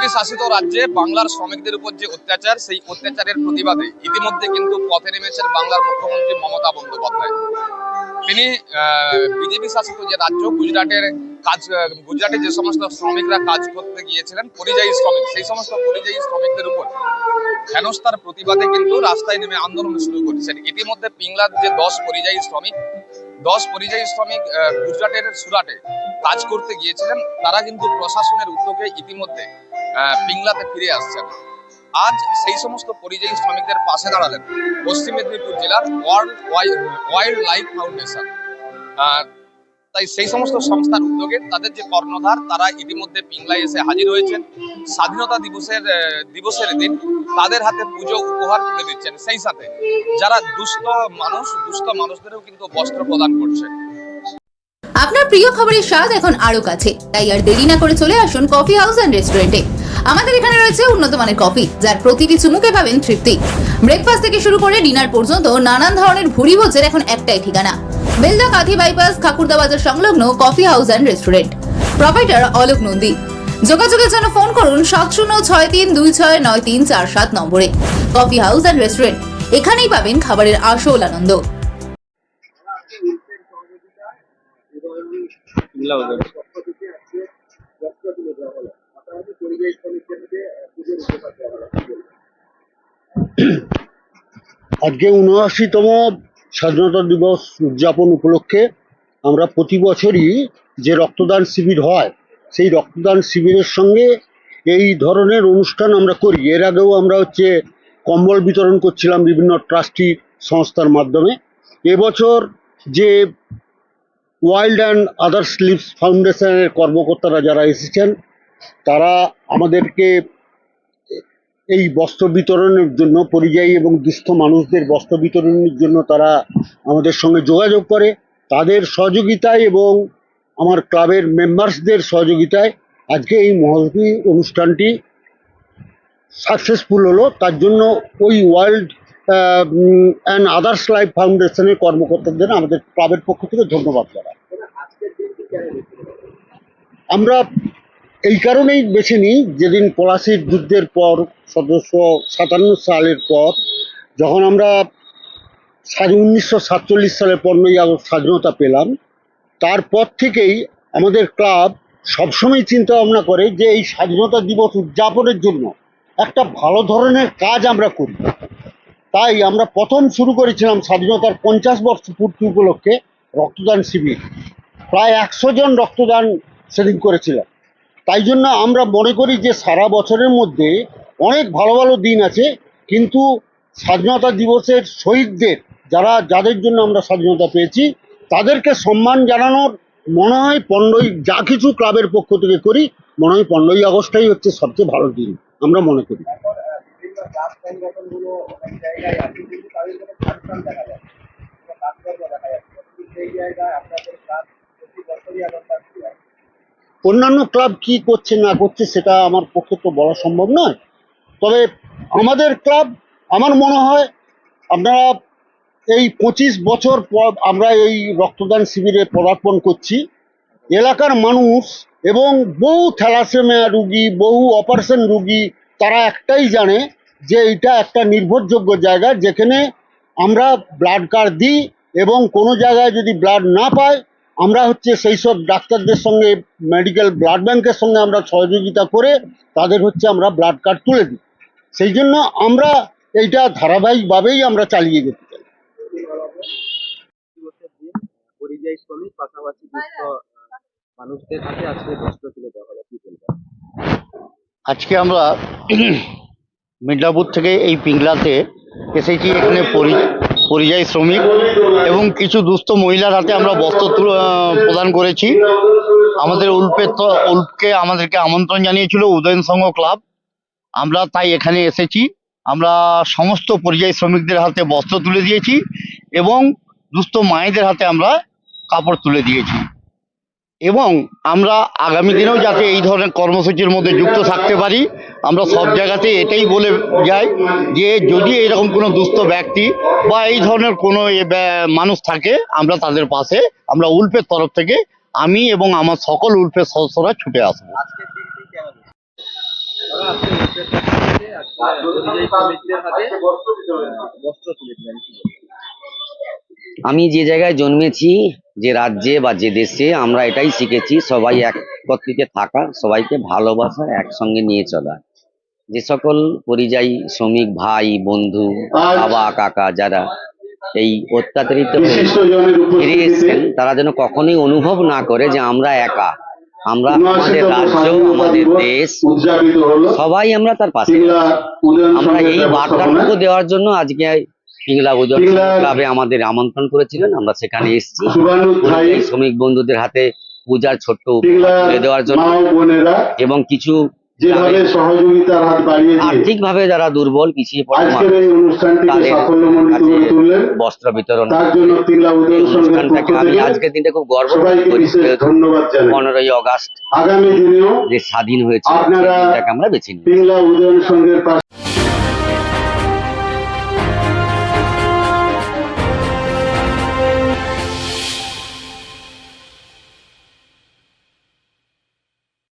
BJP শাসিত রাজ্যে বাংলার শ্রমিকদের উপর যে অত্যাচার, সেই অত্যাচারের প্রতিবাদে ইতিমধ্যে কিন্তু পথে নেমেছেন বাংলার মুখ্যমন্ত্রী মমতা বন্দ্যোপাধ্যায়। তিনি বিজেপি শাসিত যে রাজ্য, গুজরাটের কাজ গুজরাটে যে সমস্ত শ্রমিকরা কাজ করতে গিয়েছিলেন, পরিযায়ী শ্রমিক, সেই সমস্ত পরিযায়ী শ্রমিকদের উপর হেনস্থার প্রতিবাদে কিন্তু রাস্তায় নেমে আন্দোলন শুরু করেছেন। ইতিমধ্যে পিংলার যে দশ পরিযায়ী শ্রমিক, দশ পরিযায়ী শ্রমিক গুজরাটের সুরাটে কাজ করতে গিয়েছিলেন, তারা কিন্তু প্রশাসনের উদ্যোগে ইতিমধ্যে পিংলাতে ফিরে আসছেন। আজ সেই সমস্ত পরিযায়ী শ্রমিকদের পাশে দাঁড়ালেন পশ্চিম মেদিনীপুর জেলার ওয়ার্ল্ড ওয়াইল্ড লাইফ ফাউন্ডেশন। তাই সেই সমস্ত সংস্থার উদ্যোগে তাদের যে কর্ণধার, তারা ইতিমধ্যে পিংলায় এসে হাজির হয়েছেন। স্বাধীনতা দিবসের দিবসের দিন তাদের হাতে পুজো উপহার তুলে দিচ্ছেন। সেই সাথে যারা দুস্থ মানুষ, দুস্থ মানুষদেরও কিন্তু বস্ত্র প্রদান করছে। আপনার প্রিয় খাবারের স্বাদ এখন আরও কাছে। তাই আর দেরি না করে চলে আসুন কফি হাউস অ্যান্ড রেস্টুরেন্টে আমাদের এখানে রয়েছে উন্নত মানের কফি, যার প্রতিটি চুমুকে পাবেন তৃপ্তি। ব্রেকফাস্ট থেকে শুরু করে ডিনার পর্যন্ত নানান ধরনের ভুরি ভোজের এখন একটাই ঠিকানা। বেলদা কাঁথি বাইপাস খাকুরদা বাজার সংলগ্ন coffee house and restaurant proprietor Alok Nandi. যোগাযোগের জন্য ফোন করুন সাত শূন্য ছয় তিন দুই ছয় নয় তিন চার সাত নম্বরে। কফি হাউস অ্যান্ড রেস্টুরেন্ট এখানেই পাবেন খাবারের আসল আনন্দ। আজকে উনআশিতম স্বাধীনতা দিবস উদযাপন উপলক্ষে আমরা প্রতি বছরই যে রক্তদান শিবির হয়, সেই রক্তদান শিবিরের সঙ্গে এই ধরনের অনুষ্ঠান আমরা করি। এর আগেও আমরা হচ্ছে কম্বল বিতরণ করছিলাম বিভিন্ন ট্রাস্টি সংস্থার মাধ্যমে। এবছর যে ওয়াইল্ড অ্যান্ড আদার্স লিভস ফাউন্ডেশনের কর্মকর্তারা যারা এসেছেন তারা আমাদেরকে এই বস্ত্র বিতরণের জন্য পরিযায়ী এবং দুস্থ মানুষদের বস্ত্র বিতরণের জন্য তারা আমাদের সঙ্গে যোগাযোগ করে। তাদের সহযোগিতায় এবং আমার ক্লাবের মেম্বার্সদের সহযোগিতায় আজকে এই মহতী অনুষ্ঠানটি সাকসেসফুল হলো। তার জন্য ওই ওয়ার্ল্ড অ্যান্ড আদার্স লাইফ ফাউন্ডেশনের কর্মকর্তাদের আমাদের ক্লাবের পক্ষ থেকে ধন্যবাদ জানাই। আমরা এই কারণেই বেছে নিই যেদিন পলাশির যুদ্ধের পর, সতেরোশো সাতান্ন সালের পর, যখন আমরা স্বাধীন উনিশশো সাতচল্লিশ সালে পনেরোই আগস্ট স্বাধীনতা পেলাম, তারপর থেকেই আমাদের ক্লাব সবসময় চিন্তা ভাবনা করে যে এই স্বাধীনতা দিবস উদযাপনের জন্য একটা ভালো ধরনের কাজ আমরা করি। তাই আমরা প্রথম শুরু করেছিলাম স্বাধীনতার পঞ্চাশ বর্ষ পূর্তি উপলক্ষে রক্তদান শিবির। প্রায় একশো জন রক্তদান সেদিন করেছিলাম। তাই জন্য আমরা মনে করি যে সারা বছরের মধ্যে অনেক ভালো ভালো দিন আছে, কিন্তু স্বাধীনতা দিবসের শহীদদের, যারা, যাদের জন্য আমরা স্বাধীনতা পেয়েছি, তাদেরকে সম্মান জানানোর মনে হয় পনেরোই, যা কিছু ক্লাবের পক্ষ থেকে করি, মনে হয় পনেরোই আগস্টটাই হচ্ছে সবচেয়ে ভালো দিন, আমরা মনে করি। অন্যান্য ক্লাব কি করছে না করছে সেটা আমার পক্ষে তো বলা সম্ভব নয়। তবে আমাদের ক্লাব, আমার মনে হয় আপনারা এই পঁচিশ বছর পর আমরা এই রক্তদান শিবিরে পদার্পণ করছি। এলাকার মানুষ এবং বহু থ্যালাসেমিয়া রুগী, বহু অপারেশন রুগী, তারা একটাই জানে যে এটা একটা নির্ভরযোগ্য জায়গা যেখানে আমরা ব্লাড কার্ড দিই এবং কোনো জায়গায় যদি ব্লাড না পায় আমরা হচ্ছে সেই সব ডাক্তারদের সঙ্গে মেডিকেল ব্লাড ব্যাংকের সঙ্গে আমরা সহযোগিতা করে তাদের হচ্ছে আমরা ব্লাড কার্ড তুলে দিই। সেই জন্য আমরা এইটা ধারাবাহিকভাবেই আমরা চালিয়ে যেতে চাই। মানুষদের হাতে আজকে আমরা মিদনাপুর থেকে এই পিংলাতে এসেছি এখানে পরি- পরিযায়ী শ্রমিক এবং কিছু দুস্থ মহিলার হাতে আমরা বস্ত্র প্রদান করেছি। আমাদের উল্পের তো, উল্পকে আমাদেরকে আমন্ত্রণ জানিয়েছিল উদয়ন সংঘ ক্লাব। আমরা তাই এখানে এসেছি। আমরা সমস্ত পরিযায়ী শ্রমিকদের হাতে বস্ত্র তুলে দিয়েছি এবং দুস্থ মায়েদের হাতে আমরা কাপড় তুলে দিয়েছি। এবং আমরা আগামী দিনেও যাতে এই ধরনের কর্মসূচির মধ্যে যুক্ত থাকতে পারি আমরা সব জায়গাতে এটাই বলে যাই যে যদি এরকম কোনো দুস্থ ব্যক্তি বা এই ধরনের কোনো এ ব্যা- মানুষ থাকে আমরা তাদের পাশে আমরা উল্পের তরফ থেকে আমি এবং আমার সকল উল্পের সদস্যরা ছুটে আসব? আমি যে জায়গায় জন্মেছি যে রাজ্যে বা যে দেশে আমরা এটাই শিখেছি সবাই একত্রিতে থাকা সবাইকে ভালোবাসা একসঙ্গে নিয়ে চলা। যে সকল পরিযায়ী শ্রমিক ভাই বন্ধু বাবা কাকা যারা এই অত্যাচারিত ফিরে এসছেন তারা যেন কখনোই অনুভব না করে যে আমরা একা। আমরা আমাদের রাজ্য আমাদের দেশ সবাই আমরা তার পাশে আমরা এই বার্তাটুকু দেওয়ার জন্য আজকে পিংলা উদয় ক্লাবে আমাদের আমন্ত্রণ করেছিলেন আমরা সেখানে এসেছি। শ্রমিক বন্ধুদের হাতে পূজার ছোট্ট তুলে দেওয়ার জন্য এবং কিছু আর্থিকভাবে যারা দুর্বল পিছিয়ে পড়া তাদের বস্ত্র বিতরণ অনুষ্ঠানটাকে আমি আজকের দিনটা খুব গর্ব করি পনেরোই অগাস্ট যে স্বাধীন হয়েছে আমরা বেছে নিই